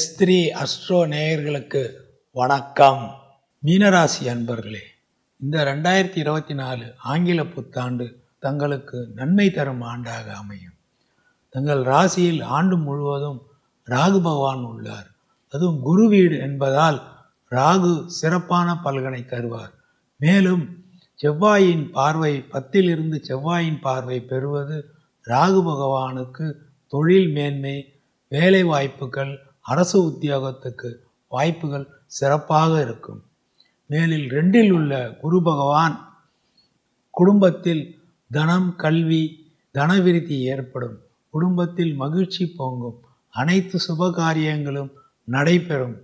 S three astro நேயர்களுக்கு வணக்கம். மீனராசி அன்பர்களே இந்த ரெண்டாயிரத்தி இருபத்தி நாலு ஆங்கில புத்தாண்டு தங்களுக்கு நன்மை தரும் ஆண்டாக அமையும். தங்கள் ராசியில் ஆண்டு முழுவதும் ராகு பகவான் உள்ளார். அதுவும் குரு வீடு என்பதால் ராகு சிறப்பான பலகனை தருவார். மேலும் செவ்வாயின் பார்வை பத்திலிருந்து செவ்வாயின் பார்வை பெறுவது ராகு பகவானுக்கு தொழில் மேன்மை வேலை வாய்ப்புகள் அரசு உத்தியோகத்துக்கு வாய்ப்புகள் சிறப்பாக இருக்கும். மேலில் ரெண்டில் உள்ள குரு பகவான் குடும்பத்தில் தனம் கல்வி தனவிருத்தி ஏற்படும். குடும்பத்தில் மகிழ்ச்சி பொங்கும். அனைத்து சுப காரியங்களும் நடைபெறும்.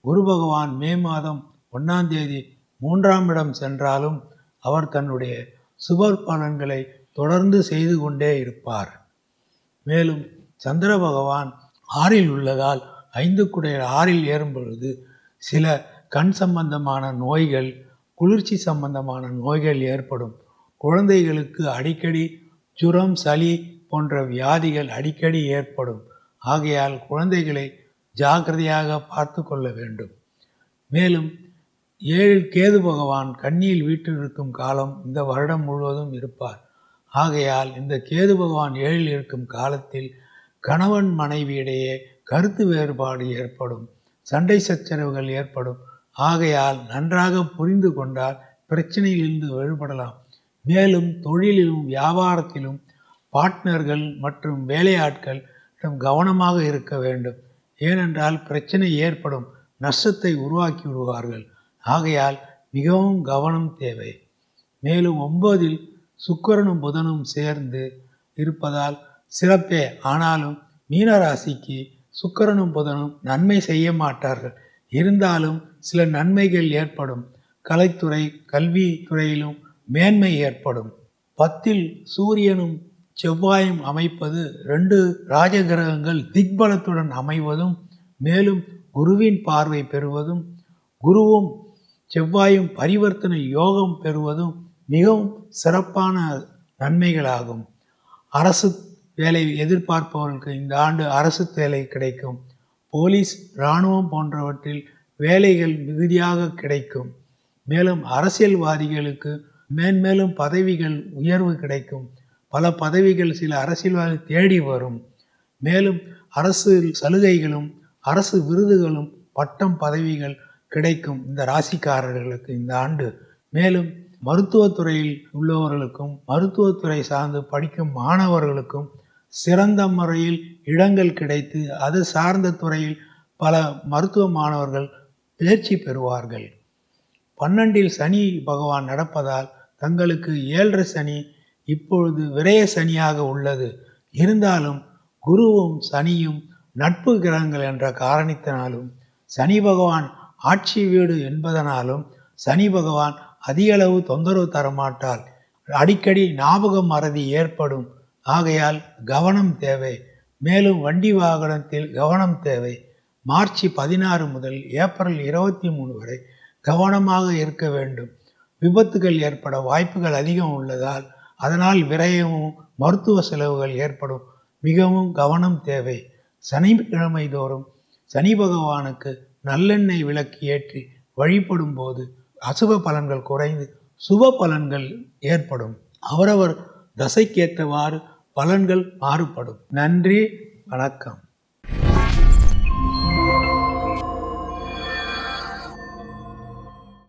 குரு பகவான் மே மாதம் ஒன்றாம் தேதி மூன்றாம் இடம் சென்றாலும் அவர் தன்னுடைய சுப பலன்களை தொடர்ந்து செய்து கொண்டே இருப்பார். மேலும் சந்திர பகவான் ஆறில் உள்ளதால் ஐந்து குடையில் ஆறில் ஏறும் பொழுது சில கண் சம்பந்தமான நோய்கள் குளிர்ச்சி சம்பந்தமான நோய்கள் ஏற்படும். குழந்தைகளுக்கு அடிக்கடி ஜுரம் சளி போன்ற வியாதிகள் அடிக்கடி ஏற்படும். ஆகையால் குழந்தைகளை ஜாக்கிரதையாக பார்த்து கொள்ள வேண்டும். மேலும் ஏழு கேது பகவான் கண்ணியில் இருக்கும் காலம் இந்த வருடம் முழுவதும் இருப்பார். ஆகையால் இந்த கேது பகவான் ஏழில் இருக்கும் காலத்தில் கணவன் மனைவியிடையே கருத்து வேறுபாடு ஏற்படும் சண்டை சச்சரவுகள் ஏற்படும். ஆகையால் நன்றாக புரிந்து கொண்டால் பிரச்சனையிலிருந்து வெளிப்படலாம் மேலும் தொழிலிலும் வியாபாரத்திலும் பார்ட்னர்கள் மற்றும் வேலையாட்கள் கவனமாக இருக்க வேண்டும். ஏனென்றால் பிரச்சனை ஏற்படும் நஷ்டத்தை உருவாக்கி விடுவார்கள். ஆகையால் மிகவும் கவனம் தேவை. மேலும் ஒன்பதில் சுக்கரனும் புதனும் சேர்ந்து இருப்பதால் சிறப்பே. ஆனாலும் மீனராசிக்கு சுக்கரனும் புதனும் நன்மை செய்ய மாட்டார்கள். இருந்தாலும் சில நன்மைகள் ஏற்படும். கலைத்துறை கல்வி துறையிலும் மேன்மை ஏற்படும். பத்தில் சூரியனும் செவ்வாயும் அமைப்பது ரெண்டு ராஜகிரகங்கள் திக்பலத்துடன் அமைவதும் மேலும் குருவின் பார்வை பெறுவதும் குருவும் செவ்வாயும் பரிவர்த்தனை யோகம் பெறுவதும் மிகவும் சிறப்பான நன்மைகளாகும். அரசு வேலை எதிர்பார்ப்பவர்களுக்கு இந்த ஆண்டு அரசு வேலை கிடைக்கும். போலீஸ் இராணுவம் போன்றவற்றில் வேலைகள் மிகுதியாக கிடைக்கும். மேலும் அரசியல்வாதிகளுக்கு மேன்மேலும் பதவிகள் உயர்வு கிடைக்கும். பல பதவிகள் சில அரசியல்வாதி தேடி வரும். மேலும் அரசு சலுகைகளும் அரசு விருதுகளும் பட்டம் பதவிகள் கிடைக்கும் இந்த ராசிக்காரர்களுக்கு இந்த ஆண்டு. மேலும் மருத்துவத்துறையில் உள்ளவர்களுக்கும் மருத்துவத்துறை சார்ந்து படிக்கும் மாணவர்களுக்கும் சிறந்த முறையில் இடங்கள் கிடைத்து அது சார்ந்த துறையில் பல மருத்துவ மாணவர்கள் தேர்ச்சி பெறுவார்கள். பன்னெண்டில் சனி பகவான் நடப்பதால் தங்களுக்கு ஏழரை சனி இப்பொழுது விரய சனியாக உள்ளது. இருந்தாலும் குருவும் சனியும் நட்பு கிரகங்கள் என்ற காரணத்தினாலும் சனி பகவான் ஆட்சி வீடு என்பதனாலும் சனி பகவான் அதிகளவு தொந்தரவு தரமாட்டால் அடிக்கடி ஞாபக மறதி ஏற்படும் ஆகையால் கவனம் தேவை. மேலும் வண்டி வாகனத்தில் கவனம் தேவை. மார்ச் பதினாறு முதல் ஏப்ரல் இருபத்தி மூணு வரை கவனமாக இருக்க வேண்டும். விபத்துகள் ஏற்பட வாய்ப்புகள் அதிகம் உள்ளதால் அதனால் விரயமும் மருத்துவ செலவுகள் ஏற்படும். மிகவும் கவனம் தேவை. சனிக்கிழமை தோறும் சனி பகவானுக்கு நல்லெண்ணெய் விளக்கு ஏற்றி வழிபடும் போது அசுப பலன்கள் குறைந்து சுப பலன்கள் ஏற்படும். அவரவர் தசைக்கேற்றவாறு பலன்கள் மாறுபடும். நன்றி வணக்கம்.